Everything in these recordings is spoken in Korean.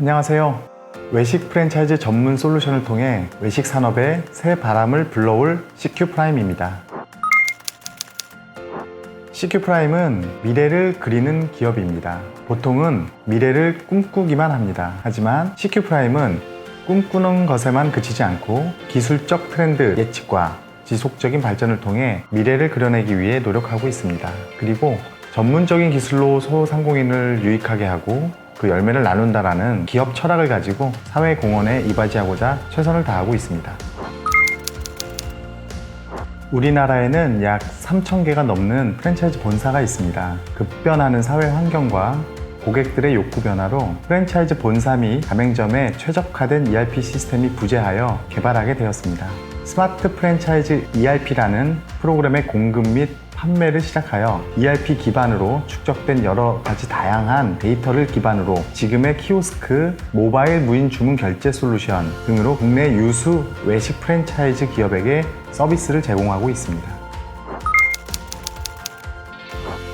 안녕하세요. 외식 프랜차이즈 전문 솔루션을 통해 외식 산업에 새 바람을 불러올 CQ 프라임입니다. CQ 프라임은 미래를 그리는 기업입니다. 보통은 미래를 꿈꾸기만 합니다. 하지만 CQ 프라임은 꿈꾸는 것에만 그치지 않고 기술적 트렌드 예측과 지속적인 발전을 통해 미래를 그려내기 위해 노력하고 있습니다. 그리고 전문적인 기술로 소상공인을 유익하게 하고 그 열매를 나눈다라는 기업 철학을 가지고 사회 공헌에 이바지하고자 최선을 다하고 있습니다. 우리나라에는 약 3,000개가 넘는 프랜차이즈 본사가 있습니다. 급변하는 사회 환경과 고객들의 욕구 변화로 프랜차이즈 본사 및 가맹점에 최적화된 ERP 시스템이 부재하여 개발하게 되었습니다. 스마트 프랜차이즈 ERP라는 프로그램의 공급 및 판매를 시작하여 ERP 기반으로 축적된 여러 가지 다양한 데이터를 기반으로 지금의 키오스크, 모바일 무인 주문 결제 솔루션 등으로 국내 유수 외식 프랜차이즈 기업에게 서비스를 제공하고 있습니다.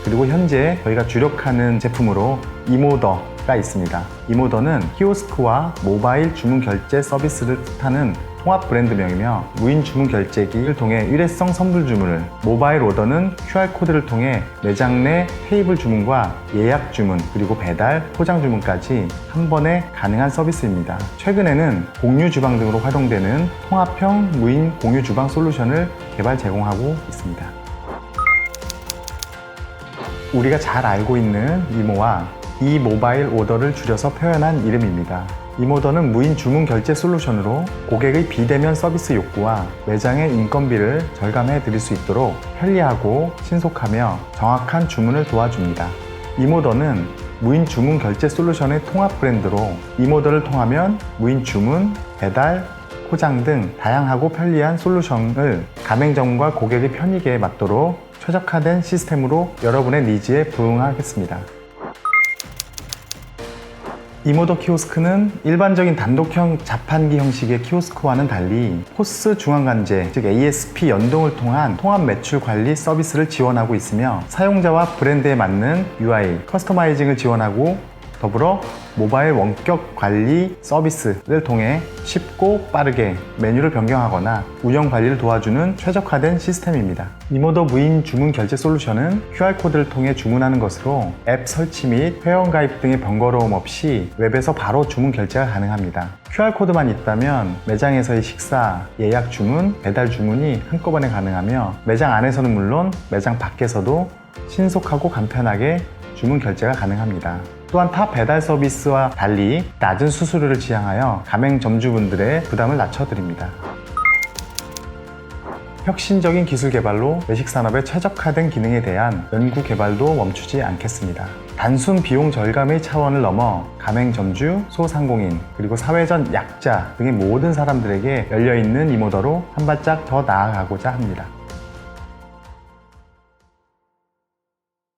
그리고 현재 저희가 주력하는 제품으로 이모더가 있습니다. 이모더는 키오스크와 모바일 주문 결제 서비스를 뜻하는 통합 브랜드명이며 무인 주문 결제기를 통해 일회성 선불 주문을 모바일 오더는 QR코드를 통해 매장 내 테이블 주문과 예약 주문 그리고 배달, 포장 주문까지 한 번에 가능한 서비스입니다. 최근에는 공유 주방 등으로 활용되는 통합형 무인 공유 주방 솔루션을 개발 제공하고 있습니다. 우리가 잘 알고 있는 이모와 이 모바일 오더를 줄여서 표현한 이름입니다. 이모더는 무인 주문 결제 솔루션으로 고객의 비대면 서비스 욕구와 매장의 인건비를 절감해 드릴 수 있도록 편리하고 신속하며 정확한 주문을 도와줍니다. 이모더는 무인 주문 결제 솔루션의 통합 브랜드로 이모더를 통하면 무인 주문, 배달, 포장 등 다양하고 편리한 솔루션을 가맹점과 고객의 편익에 맞도록 최적화된 시스템으로 여러분의 니즈에 부응하겠습니다. 이모더 키오스크는 일반적인 단독형 자판기 형식의 키오스크와는 달리 포스 중앙관제, 즉 ASP 연동을 통한 통합 매출 관리 서비스를 지원하고 있으며 사용자와 브랜드에 맞는 UI, 커스터마이징을 지원하고 더불어 모바일 원격 관리 서비스를 통해 쉽고 빠르게 메뉴를 변경하거나 운영 관리를 도와주는 최적화된 시스템입니다. 이모더 무인 주문 결제 솔루션은 QR코드를 통해 주문하는 것으로 앱 설치 및 회원 가입 등의 번거로움 없이 웹에서 바로 주문 결제가 가능합니다. QR코드만 있다면 매장에서의 식사, 예약 주문, 배달 주문이 한꺼번에 가능하며 매장 안에서는 물론 매장 밖에서도 신속하고 간편하게 주문 결제가 가능합니다. 또한 타 배달 서비스와 달리 낮은 수수료를 지향하여 가맹점주분들의 부담을 낮춰드립니다. 혁신적인 기술 개발로 외식 산업에 최적화된 기능에 대한 연구 개발도 멈추지 않겠습니다. 단순 비용 절감의 차원을 넘어 가맹점주, 소상공인, 그리고 사회전 약자 등의 모든 사람들에게 열려있는 이모더로 한 발짝 더 나아가고자 합니다.